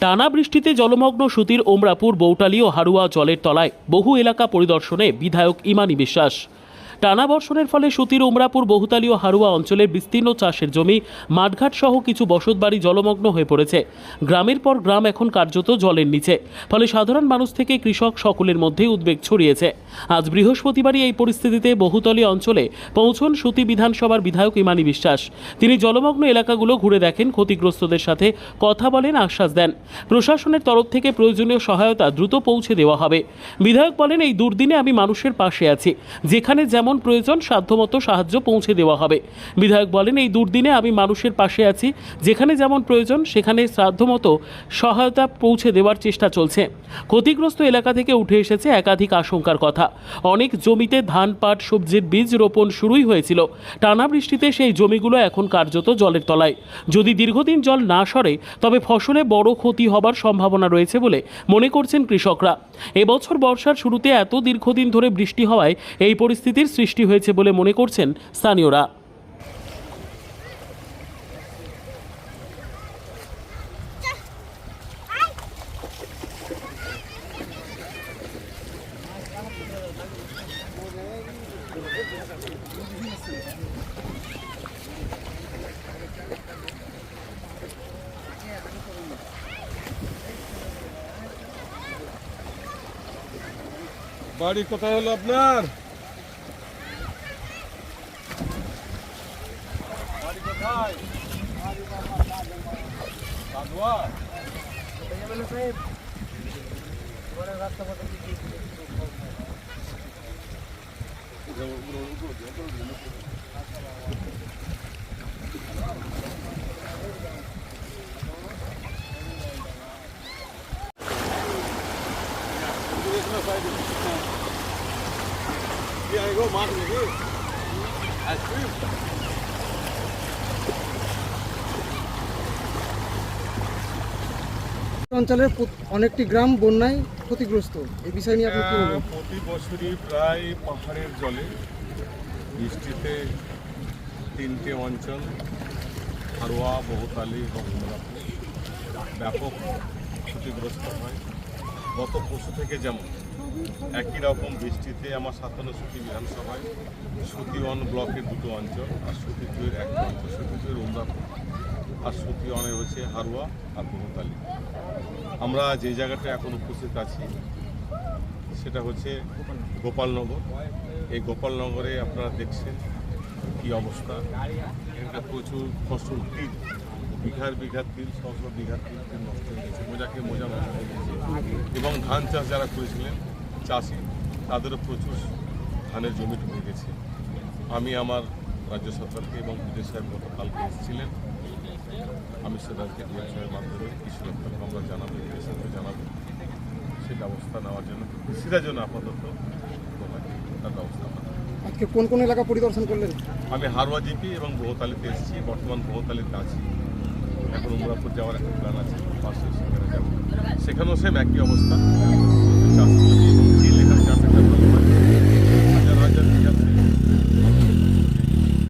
টানা বৃষ্টিতে জলমগ্ন সুতির ওমরাপুর বৌটালি ও হারুয়া জলের তলায় বহু এলাকা পরিদর্শনে বিধায়ক ইমানি বিশ্বাস। টানা বর্ষণের ফলে সুতির উমরাপুর, বহুতালি ও হারুয়া অঞ্চলের বিস্তীর্ণ চাষের জমি, মাঠঘাট সহ কিছু বসতবাড়ি জলমগ্ন হয়ে পড়েছে। গ্রামের পর গ্রাম এখন কার্যত জলের নিচে। ফলে সাধারণ মানুষ থেকে কৃষক সকলের মধ্যে উদ্বেগ ছড়িয়েছে। আজ বৃহস্পতিবারই এই পরিস্থিতিতে বহুতলী অঞ্চলে পৌঁছন সুতি বিধানসভার বিধায়ক ইমানি বিশ্বাস। তিনি জলমগ্ন এলাকাগুলো ঘুরে দেখেন, ক্ষতিগ্রস্তদের সাথে কথা বলেন, আশ্বাস দেন। প্রশাসনের তরফ থেকে প্রয়োজনীয় সহায়তা দ্রুত পৌঁছে দেওয়া হবে। বিধায়ক বলেন, এই দুর্দিনে আমি মানুষের পাশে আছি। যেখানে যেমন প্রয়োজন সাধ্যমতো সাহায্য পৌঁছে দেওয়া হবে। বিধায়ক বলেন, এই দুর্দিনে আমি মানুষের পাশে আছি। যেখানে যেমন প্রয়োজন, সেখানে সাধ্যমতো সহায়তা পৌঁছে দেওয়ার চেষ্টা চলছে। ক্ষতিগ্রস্ত এলাকা থেকে উঠে এসেছে একাধিক আশঙ্কার কথা। অনেক জমিতে ধান, পাট, সবজির বীজ রোপণ শুরুই হয়েছিল। টানা বৃষ্টিতে সেই জমিগুলো এখন কার্যত জলের তলায়। যদি দীর্ঘদিন জল না সরে, তবে ফসলে বড় ক্ষতি হবার সম্ভাবনা রয়েছে বলে মনে করছেন কৃষকরা। এবছর বর্ষার শুরুতে এত দীর্ঘদিন ধরে বৃষ্টি হওয়ায় এই পরিস্থিতির সৃষ্টি হয়েছে বলে মনে করছেন স্থানীয়রা। বাড়ি কোথায় হলো আপনার? বাড়ি কোথায় কাদুয়া? কি আগে গো, অঞ্চলের অনেকটি গ্রাম বন্যায় ক্ষতিগ্রস্ত। এই বিষয় নিয়ে আপনি প্রতি বছরই প্রায় পাহাড়ের জলে বৃষ্টিতে তিনটে অঞ্চল হারোয়া বহুতালি ব্যাপক ক্ষতিগ্রস্ত হয়। গত পশু থেকে যেমন একই রকম বৃষ্টিতে আমার সাতান্ন সুতি বিধানসভায় সুতি ওয়ান ব্লকের দুটো অঞ্চল আর সুতি দুয়ের একটা অঞ্চল সুতি দুয়ের উমরাপুর আর সুতি অনেক রয়েছে হারুয়া আর বহুতালি আমরা যে জায়গাটা এখন উপস্থিত আছি, সেটা হচ্ছে গোপালনগর। এই গোপালনগরে আপনারা দেখছেন কি অবস্থা। এখানকার প্রচুর ফসল তিল, বিঘার বিঘার তিল ছশো বিঘার তিল নষ্ট হয়ে গেছে। মোজাকে মোজা নষ্ট হয়ে গেছে। এবং ধান চাষ যারা করেছিলেন, চাষি, তাদেরও প্রচুর ধানের জমি ঢুকে গেছে। আমি আমার রাজ্য সরকারকে এবং বিদেশ সাহেব গতকালকে এসেছিলেন। সেটাকে ডিএমসির মাধ্যমে কৃষি দপ্তরকে আমরা জানাব সাহেবকে জানাব। সেই ব্যবস্থা নেওয়ার জন্য কৃষিরা জন্য আপাতত তার ব্যবস্থা। আজকে কোন কোন এলাকা পরিদর্শন করলেন? আমি হারোয়া জিপি এবং বহুতালিতে এসেছি বর্তমান বহুতালিতে আছি। এখন উমরাপুর যাওয়ার একটা প্ল্যান আছে পাশে সেখানে যাব। সেখানেও সেম একই অবস্থা।